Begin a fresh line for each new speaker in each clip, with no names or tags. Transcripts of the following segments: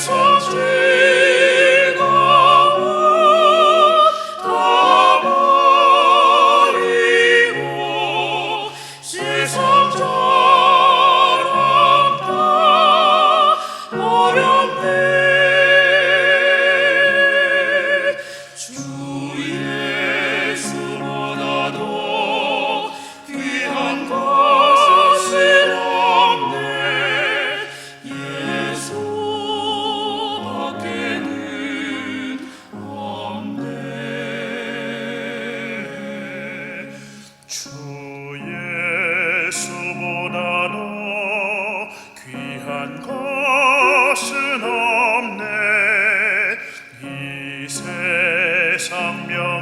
세상 세상 명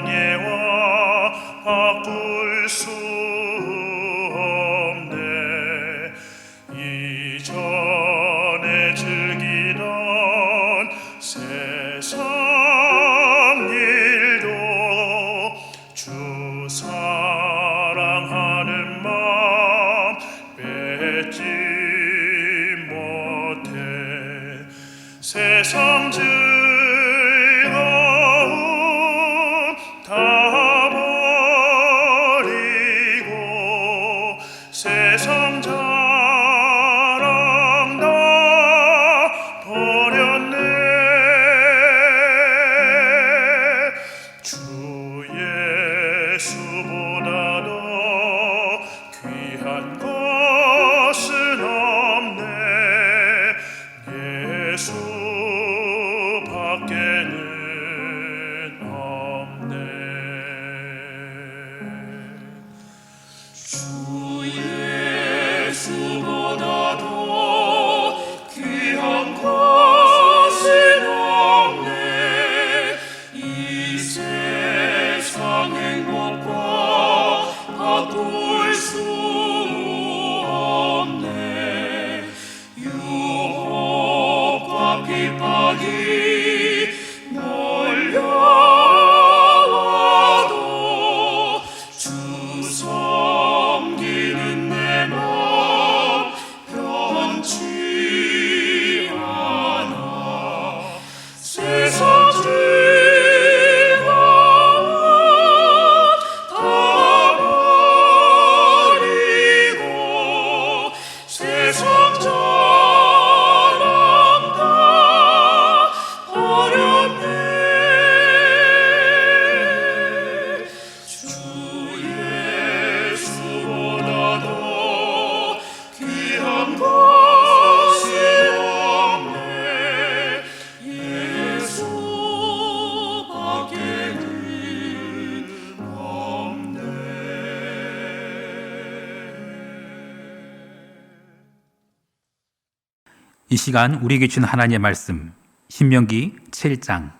시간 우리에게 준 하나님의 말씀 신명기 7장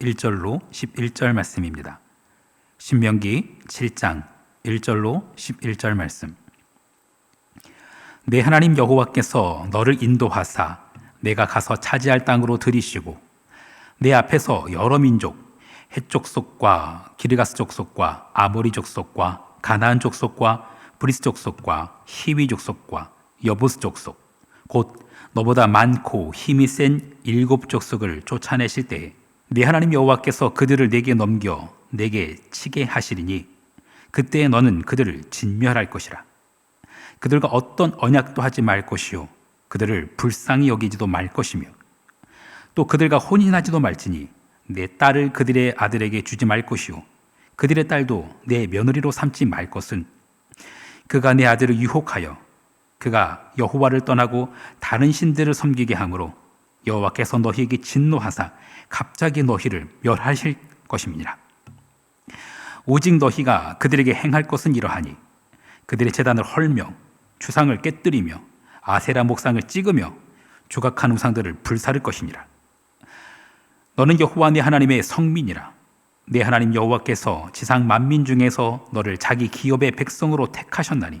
1절로 11절 말씀입니다. 신명기 7장 1절로 11절 말씀. 내 하나님 여호와께서 너를 인도하사 내가 가서 차지할 땅으로 들이시고 내 앞에서 여러 민족 해족 속과 기르가스 족속과 아모리 족속과 가나안 족속과 브리스 족속과 히위 족속과 여부스 족속 곧 너보다 많고 힘이 센 일곱 족속을 쫓아내실 때에 내 하나님 여호와께서 그들을 내게 넘겨 내게 치게 하시리니 그때에 너는 그들을 진멸할 것이라. 그들과 어떤 언약도 하지 말 것이요 그들을 불쌍히 여기지도 말 것이며 또 그들과 혼인하지도 말지니 내 딸을 그들의 아들에게 주지 말 것이요 그들의 딸도 내 며느리로 삼지 말 것은 그가 내 아들을 유혹하여 그가 여호와를 떠나고 다른 신들을 섬기게 하므로 여호와께서 너희에게 진노하사 갑자기 너희를 멸하실 것임이니라 오직 너희가 그들에게 행할 것은 이러하니 그들의 재단을 헐며 주상을 깨뜨리며 아세라 목상을 찍으며 조각한 우상들을 불사를 것이니라. 너는 여호와 네 하나님의 성민이라. 네 하나님 여호와께서 지상 만민 중에서 너를 자기 기업의 백성으로 택하셨나니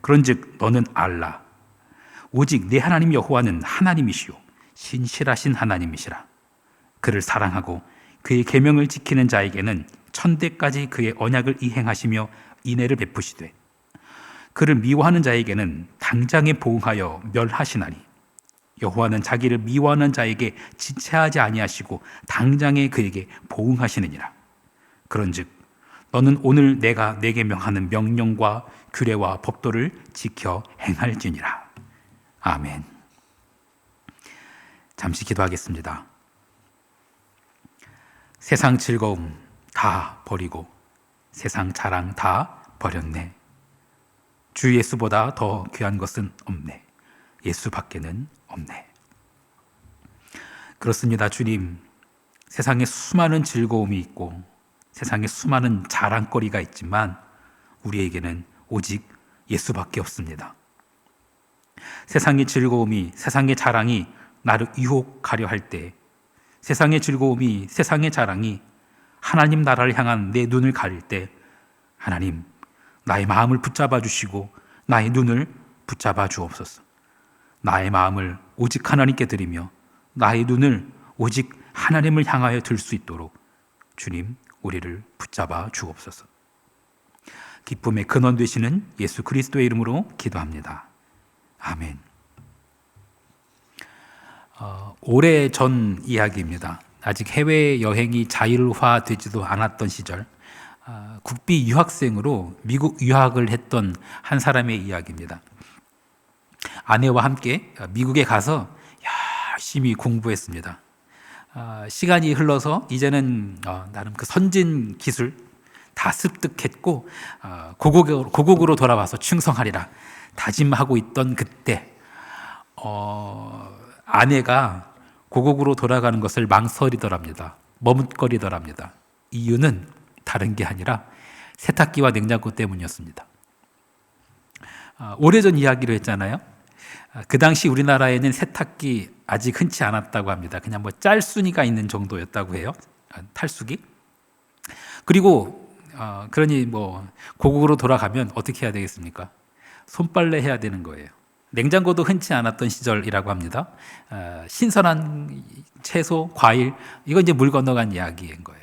그런즉 너는 알라. 오직 내 하나님 여호와는 하나님이시요 신실하신 하나님이시라. 그를 사랑하고 그의 계명을 지키는 자에게는 천대까지 그의 언약을 이행하시며 인애를 베푸시되 그를 미워하는 자에게는 당장에 보응하여 멸하시나니 여호와는 자기를 미워하는 자에게 지체하지 아니하시고 당장에 그에게 보응하시느니라. 그런즉 너는 오늘 내가 내게 명하는 명령과 규례와 법도를 지켜 행할지니라 아멘 잠시 기도하겠습니다 세상 즐거움 다 버리고 세상 자랑 다 버렸네. 주 예수보다 더 귀한 것은 없네. 예수 밖에는 없네. 그렇습니다, 주님. 세상에 수많은 즐거움이 있고 세상에 수많은 자랑거리가 있지만 우리에게는 오직 예수밖에 없습니다. 세상의 즐거움이, 세상의 자랑이 나를 유혹하려 할 때, 세상의 즐거움이, 세상의 자랑이 하나님 나라를 향한 내 눈을 가릴 때 하나님 나의 마음을 붙잡아 주시고 나의 눈을 붙잡아 주옵소서. 나의 마음을 오직 하나님께 드리며 나의 눈을 오직 하나님을 향하여 들 수 있도록 주님 우리를 붙잡아 주옵소서. 기쁨의 근원 되시는 예수 그리스도의 이름으로 기도합니다. 아멘. 어, 오래 전 이야기입니다. 아직 해외 여행이 자율화되지도 않았던 시절 아, 국비 유학생으로 미국 유학을 했던 한 사람의 이야기입니다. 아내와 함께 미국에 가서 열심히 공부했습니다. 아, 시간이 흘러서 이제는 어, 나름 그 선진 기술 다 습득했고 어, 고국으로, 고국으로 돌아와서 충성하리라 다짐하고 있던 그때 어, 아내가 고국으로 돌아가는 것을 망설이더랍니다. 머뭇거리더랍니다. 이유는 다른 게 아니라 세탁기와 냉장고 때문이었습니다. 아, 오래전 이야기로 했잖아요. 아, 그 당시 우리나라에는 세탁기 아직 흔치 않았다고 합니다. 그냥 뭐 짤순이가 있는 정도였다고 해요. 아, 탈수기. 그리고 어, 그러니 뭐 고국으로 돌아가면 어떻게 해야 되겠습니까? 손빨래 해야 되는 거예요. 냉장고도 흔치 않았던 시절이라고 합니다. 어, 신선한 채소, 과일 이건 이제 물 건너간 이야기인 거예요.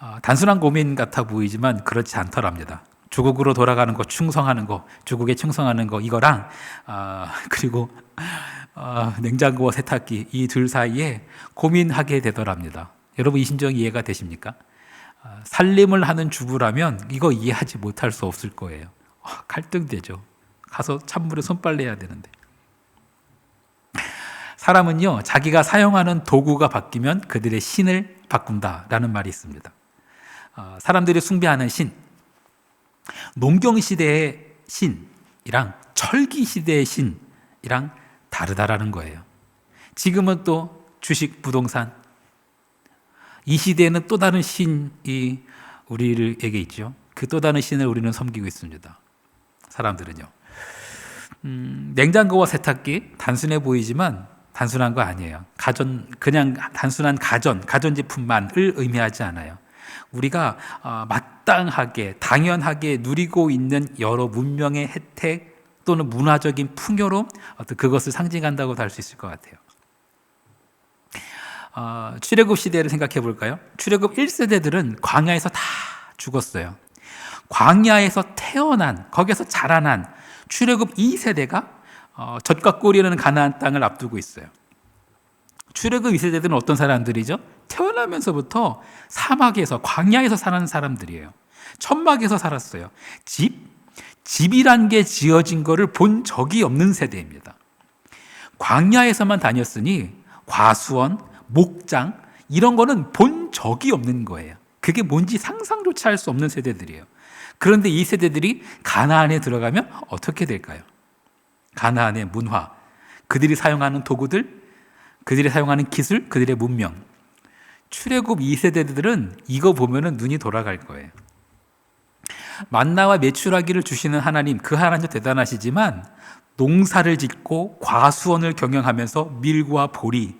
어, 단순한 고민 같아 보이지만 그렇지 않더랍니다. 조국으로 돌아가는 거, 충성하는 거, 조국에 충성하는 거 이거랑 어, 그리고 어, 냉장고와 세탁기 이 둘 사이에 고민하게 되더랍니다. 여러분 이 심정 이해가 되십니까? 어, 살림을 하는 주부라면 이거 이해하지 못할 수 없을 거예요. 어, 갈등되죠. 가서 찬물에 손빨래 해야 되는데. 사람은요, 자기가 사용하는 도구가 바뀌면 그들의 신을 바꾼다라는 말이 있습니다. 어, 사람들이 숭배하는 신, 농경시대의 신, 신이랑 철기 시대의 신이랑 다르다라는 거예요. 지금은 또 주식 부동산 이 시대에는 또 다른 신이 우리에게 있죠. 그 또 다른 신을 우리는 섬기고 있습니다. 사람들은요. 음, 냉장고와 세탁기 단순해 보이지만 단순한 거 아니에요. 가전 그냥 단순한 가전 가전제품만을 의미하지 않아요. 우리가 어, 마땅하게 당연하게 누리고 있는 여러 문명의 혜택 또는 문화적인 풍요로움 어떤 그것을 상징한다고도 할수 있을 것 같아요. 어, 출애굽 시대를 생각해 볼까요? 출애굽 1세대들은 광야에서 다 죽었어요. 광야에서 태어난 거기서 자라난 출애굽 2세대가 어, 젖과 꿀이라는 가나안 땅을 앞두고 있어요. 출애굽 2세대들은 어떤 사람들이죠? 태어나면서부터 사막에서 광야에서 사는 사람들이에요. 천막에서 살았어요. 집 집이란 게 지어진 거를 본 적이 없는 세대입니다. 광야에서만 다녔으니 과수원, 목장 이런 거는 본 적이 없는 거예요. 그게 뭔지 상상조차 할 수 없는 세대들이에요. 그런데 이 세대들이 가나안에 들어가면 어떻게 될까요? 가나안의 문화, 그들이 사용하는 도구들, 그들이 사용하는 기술, 그들의 문명. 출애굽 2세대들은 이거 보면은 눈이 돌아갈 거예요. 만나와 메추라기를 주시는 하나님, 그 하나님도 대단하시지만 농사를 짓고 과수원을 경영하면서 밀과 보리,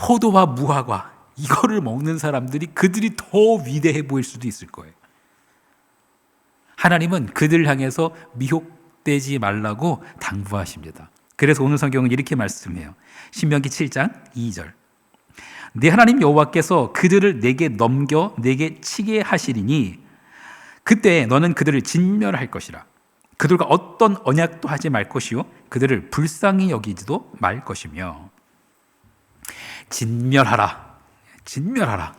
포도와 무화과 이거를 먹는 사람들이 그들이 더 위대해 보일 수도 있을 거예요. 하나님은 그들 향해서 미혹되지 말라고 당부하십니다. 그래서 오늘 성경은 이렇게 말씀해요. 신명기 7장 2절. 내 하나님 여호와께서 그들을 내게 넘겨 내게 치게 하시리니 그때 너는 그들을 진멸할 것이라. 그들과 어떤 언약도 하지 말 것이요 그들을 불쌍히 여기지도 말 것이며 진멸하라. 진멸하라.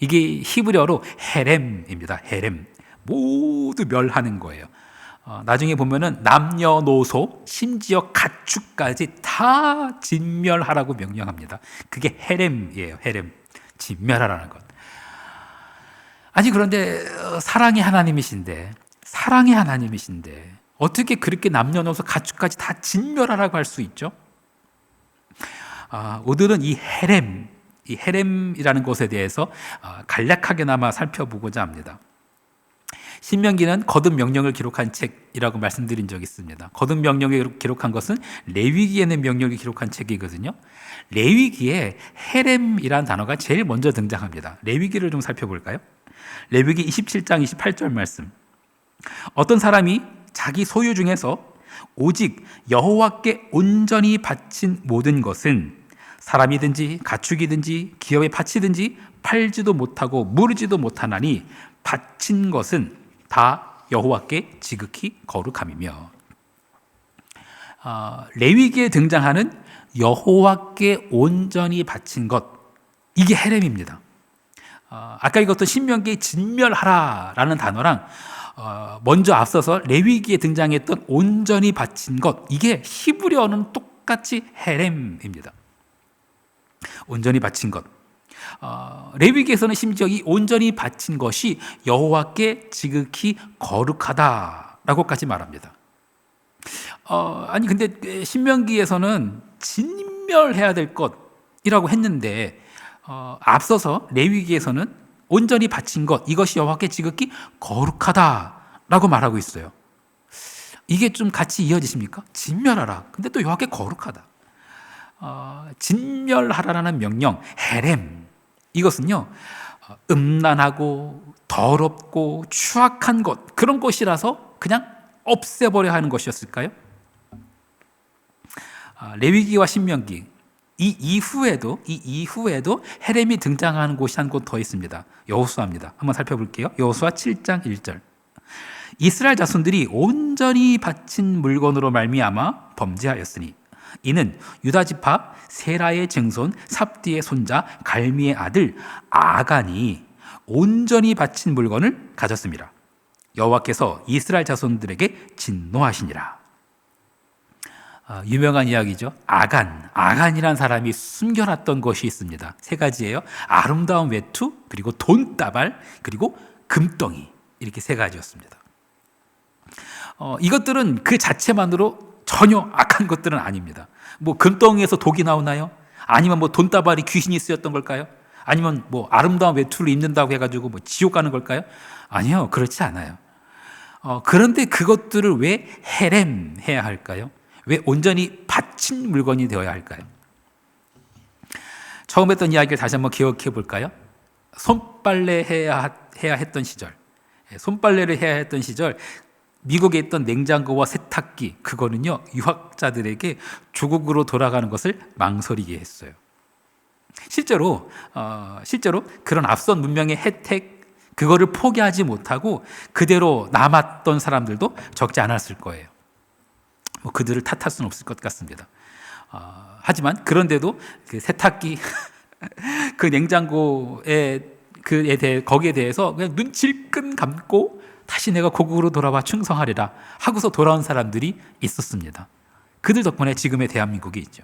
이게 히브리어로 헤렘입니다. 헤렘. 모두 멸하는 거예요. 어, 나중에 보면은 남녀노소 심지어 가축까지 다 진멸하라고 명령합니다. 그게 헤렘이에요. 헤렘. 진멸하라는 것. 아니 그런데 어, 사랑의 하나님이신데 사랑의 하나님이신데 어떻게 그렇게 남녀노소 가축까지 다 진멸하라고 할 수 있죠? 아, 오늘은 이 헤렘, 이 헤렘이라는 것에 대해서 아, 간략하게나마 살펴보고자 합니다. 신명기는 거듭 명령을 기록한 책이라고 말씀드린 적이 있습니다. 거듭 명령을 기록한 것은 레위기에 는 명령을 기록한 책이거든요. 레위기에 헤렘이라는 단어가 제일 먼저 등장합니다. 레위기를 좀 살펴볼까요? 레위기 27장 28절 말씀. 어떤 사람이 자기 소유 중에서 오직 여호와께 온전히 바친 모든 것은 사람이든지 가축이든지 기업의 파치든지 팔지도 못하고 무르지도 못하나니 바친 것은 다 여호와께 지극히 거룩함이며 어, 레위기에 등장하는 여호와께 온전히 바친 것 이게 헤렘입니다. 어, 아까 읽었던 신명기 진멸하라라는 단어랑 어, 먼저 앞서서 레위기에 등장했던 온전히 바친 것 이게 히브리어는 똑같이 헤렘입니다. 온전히 바친 것. 어, 레위기에서는 심지어 이 온전히 바친 것이 여호와께 지극히 거룩하다라고까지 말합니다. 어, 아니 근데 신명기에서는 진멸해야 될 것이라고 했는데 어, 앞서서 레위기에서는 온전히 바친 것 이것이 여호와께 지극히 거룩하다라고 말하고 있어요. 이게 좀 같이 이어지십니까? 진멸하라. 근데 또 여호와께 거룩하다. 어, 진멸하라는 명령 헤렘 이것은요 어, 음란하고 더럽고 추악한 것 그런 것이라서 그냥 없애버려 하는 것이었을까요? 아, 레위기와 신명기 이 이후에도 이 이후에도 헤렘이 등장하는 곳이 한 곳 더 있습니다. 여호수아입니다. 한번 살펴볼게요. 여호수아 7장 1절. 이스라엘 자손들이 온전히 바친 물건으로 말미암아 범죄하였으니 이는 유다 지파 세라의 증손 삽디의 손자 갈미의 아들 아간이 온전히 바친 물건을 가졌습니다. 여호와께서 이스라엘 자손들에게 진노하시니라. 아, 유명한 이야기죠. 아간, 아간이란 사람이 숨겨놨던 것이 있습니다. 세 가지예요. 아름다운 외투, 그리고 돈다발, 그리고 금덩이 이렇게 세 가지였습니다. 어, 이것들은 그 자체만으로 전혀 악한 것들은 아닙니다. 뭐 금덩이에서 독이 나오나요? 아니면 뭐 돈다발이 귀신이 쓰였던 걸까요? 아니면 뭐 아름다운 외투를 입는다고 해가지고 뭐 지옥 가는 걸까요? 아니요, 그렇지 않아요. 어, 그런데 그것들을 왜 헤렘 해야 할까요? 왜 온전히 바친 물건이 되어야 할까요? 처음 했던 이야기를 다시 한번 기억해 볼까요? 손빨래 해야, 해야 했던 시절, 예, 손빨래를 해야 했던 시절, 미국에 있던 냉장고와 세탁기, 그거는요, 유학자들에게 조국으로 돌아가는 것을 망설이게 했어요. 실제로, 어, 실제로 그런 앞선 문명의 혜택, 그거를 포기하지 못하고 그대로 남았던 사람들도 적지 않았을 거예요. 뭐 그들을 탓할 수는 없을 것 같습니다. 어, 하지만 그런데도 그 세탁기, 그 냉장고에 그에 대해 거기에 대해서 그냥 눈 질끈 감고 다시 내가 고국으로 돌아와 충성하리라 하고서 돌아온 사람들이 있었습니다. 그들 덕분에 지금의 대한민국이 있죠.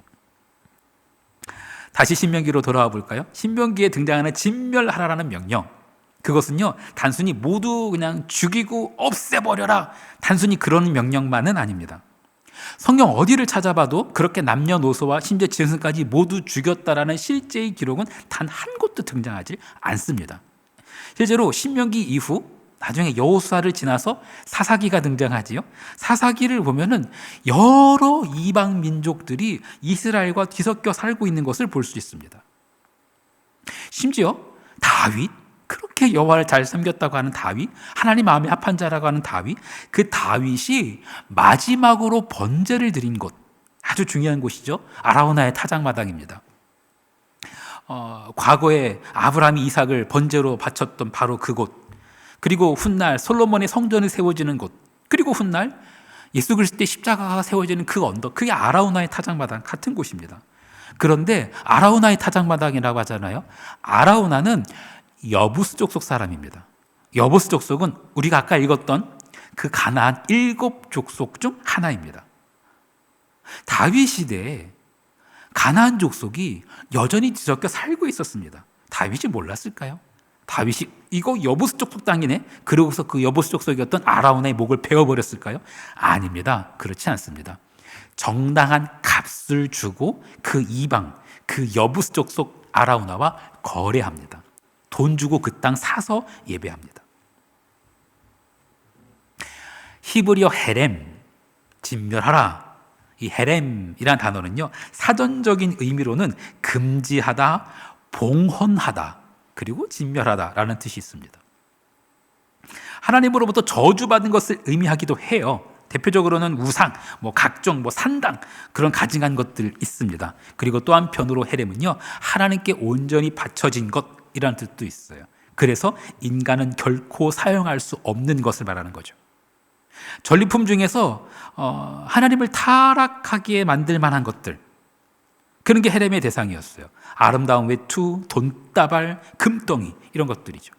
다시 신명기로 돌아와 볼까요? 신명기에 등장하는 진멸하라라는 명령. 그것은요, 단순히 모두 그냥 죽이고 없애버려라. 단순히 그런 명령만은 아닙니다. 성경 어디를 찾아봐도 그렇게 남녀노소와 심지어 짐승까지 모두 죽였다라는 실제의 기록은 단 한 곳도 등장하지 않습니다. 실제로 신명기 이후 나중에 여호수아를 지나서 사사기가 등장하지요. 사사기를 보면은 여러 이방 민족들이 이스라엘과 뒤섞여 살고 있는 것을 볼 수 있습니다. 심지어 다윗 그렇게 여호와를 잘 섬겼다고 하는 다윗, 하나님 마음에 합한 자라고 하는 다윗, 그 다윗이 마지막으로 번제를 드린 곳, 아주 중요한 곳이죠. 아라우나의 타작마당입니다. 어, 과거에 아브라함이 이삭을 번제로 바쳤던 바로 그곳, 그리고 훗날 솔로몬의 성전이 세워지는 곳, 그리고 훗날 예수 그리스도의 십자가가 세워지는 그 언덕, 그게 아라우나의 타작마당 같은 곳입니다. 그런데 아라우나의 타작마당이라고 하잖아요. 아라우나는 여부스 족 속 사람입니다. 여부스 족 속은 우리가 아까 읽었던 그 가나안 일곱 족속 중 하나입니다. 다윗 시대에 가나안 족속이 여전히 뒤섞여 살고 있었습니다. 다윗이 몰랐을까요? 다윗이 이거 여부스 족속 땅이네. 그러고서 그 여부스 족 속이었던 아라운의 목을 베어버렸을까요? 아닙니다. 그렇지 않습니다. 정당한 값을 주고 그 이방, 그 여부스 족 속 아라우나와 거래합니다. 돈 주고 그 땅 사서 예배합니다. 히브리어 헤렘, 진멸하라. 이 헤렘이란 단어는요, 사전적인 의미로는 금지하다, 봉헌하다, 그리고 진멸하다라는 뜻이 있습니다. 하나님으로부터 저주받은 것을 의미하기도 해요. 대표적으로는 우상, 뭐 각종 뭐 산당 그런 가증한 것들 있습니다. 그리고 또 한편으로 헤렘은요 하나님께 온전히 바쳐진 것이라는 뜻도 있어요. 그래서 인간은 결코 사용할 수 없는 것을 말하는 거죠. 전리품 중에서 어, 하나님을 타락하게 만들 만한 것들 그런 게 헤렘의 대상이었어요. 아름다운 외투, 돈다발, 금덩이 이런 것들이죠.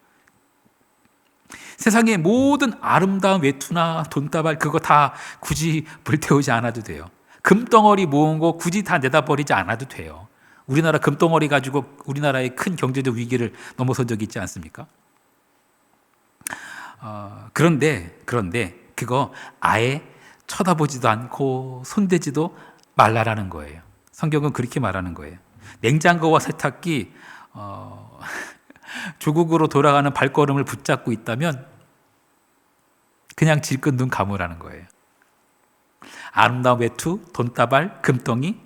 세상의 모든 아름다운 외투나 돈다발 그거 다 굳이 불태우지 않아도 돼요. 금덩어리 모은 거 굳이 다 내다 버리지 않아도 돼요. 우리나라 금덩어리 가지고 우리나라의 큰 경제적 위기를 넘어선 적이 있지 않습니까? 어, 그런데 그런데 그거 아예 쳐다보지도 않고 손대지도 말라라는 거예요. 성경은 그렇게 말하는 거예요. 냉장고와 세탁기 어, 조국으로 돌아가는 발걸음을 붙잡고 있다면 그냥 질끈 눈 감으라는 거예요. 아름다운 외투, 돈다발, 금덩이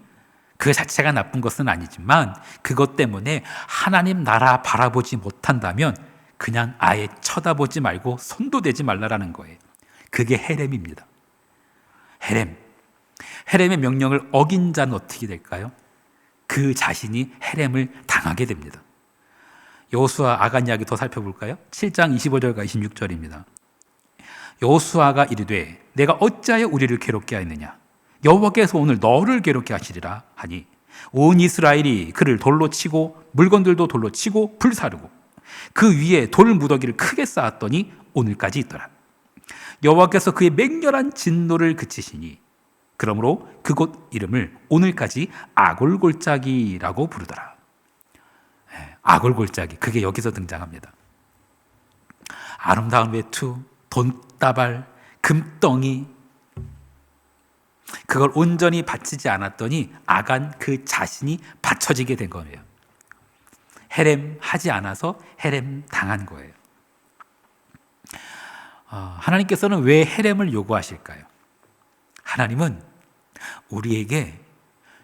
그 자체가 나쁜 것은 아니지만 그것 때문에 하나님 나라 바라보지 못한다면 그냥 아예 쳐다보지 말고 손도 대지 말라라는 거예요. 그게 헤렘입니다. 헤렘. 헤렘의 명령을 어긴 자는 어떻게 될까요? 그 자신이 헤렘을 당하게 됩니다. 여호수아 아간 이야기 더 살펴볼까요? 7장 25절과 26절입니다. 여호수아가 이르되 내가 어찌하여 우리를 괴롭게 하였느냐 여호와께서 오늘 너를 괴롭게 하시리라 하니 온 이스라엘이 그를 돌로 치고 물건들도 돌로 치고 불사르고 그 위에 돌 무더기를 크게 쌓았더니 오늘까지 있더라. 여호와께서 그의 맹렬한 진노를 그치시니 그러므로 그곳 이름을 오늘까지 아골골짜기라고 부르더라. 예, 아골골짜기 그게 여기서 등장합니다. 아름다운 외투, 돈다발, 금덩이 그걸 온전히 바치지 않았더니 아간 그 자신이 바쳐지게 된 거예요. 헤렘 하지 않아서 헤렘 당한 거예요. 아, 하나님께서는 왜 헤렘을 요구하실까요? 하나님은 우리에게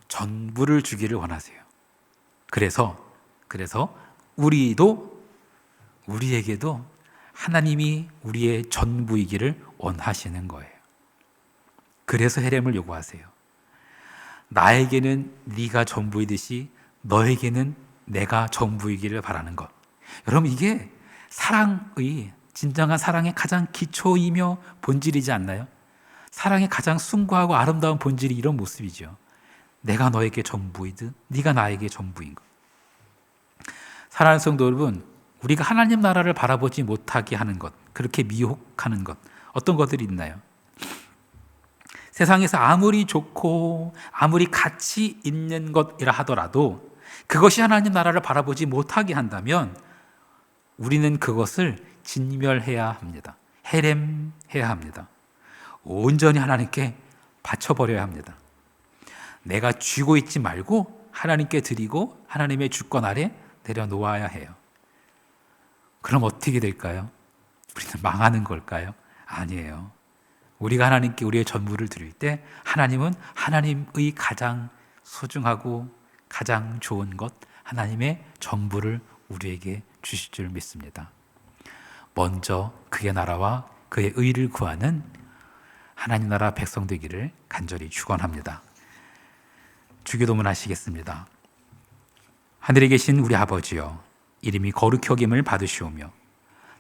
전부를 주기를 원하세요. 그래서 그래서 우리도 우리에게도 하나님이 우리의 전부이기를 원하시는 거예요. 그래서 헤렘을 요구하세요. 나에게는 네가 전부이듯이 너에게는 내가 전부이기를 바라는 것. 여러분 이게 사랑의 진정한 사랑의 가장 기초이며 본질이지 않나요? 사랑의 가장 숭고하고 아름다운 본질이 이런 모습이죠. 내가 너에게 전부이듯 네가 나에게 전부인 것. 사랑하는 성도 여러분, 우리가 하나님 나라를 바라보지 못하게 하는 것, 그렇게 미혹하는 것, 어떤 것들이 있나요? 세상에서 아무리 좋고 아무리 가치 있는 것이라 하더라도 그것이 하나님 나라를 바라보지 못하게 한다면 우리는 그것을 진멸해야 합니다. 해렘해야 합니다. 온전히 하나님께 바쳐버려야 합니다. 내가 쥐고 있지 말고 하나님께 드리고 하나님의 주권 아래 내려놓아야 해요. 그럼 어떻게 될까요? 우리는 망하는 걸까요? 아니에요. 우리가 하나님께 우리의 전부를 드릴 때 하나님은 하나님의 가장 소중하고 가장 좋은 것, 하나님의 전부를 우리에게 주실 줄 믿습니다. 먼저 그의 나라와 그의 의를 구하는 하나님 나라 백성 되기를 간절히 축원합니다. 주기도문 하시겠습니다. 하늘에 계신 우리 아버지여 이름이 거룩히 여김을 받으시오며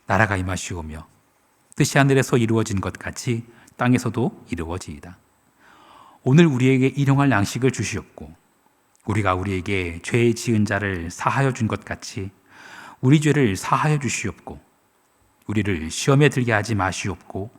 나라가 임하시오며 뜻이 하늘에서 이루어진 것 같이 땅에서도 이루어지이다. 오늘 우리에게 일용할 양식을 주시옵고 우리가 우리에게 죄 지은 자를 사하여 준 것 같이 우리 죄를 사하여 주시옵고 우리를 시험에 들게 하지 마시옵고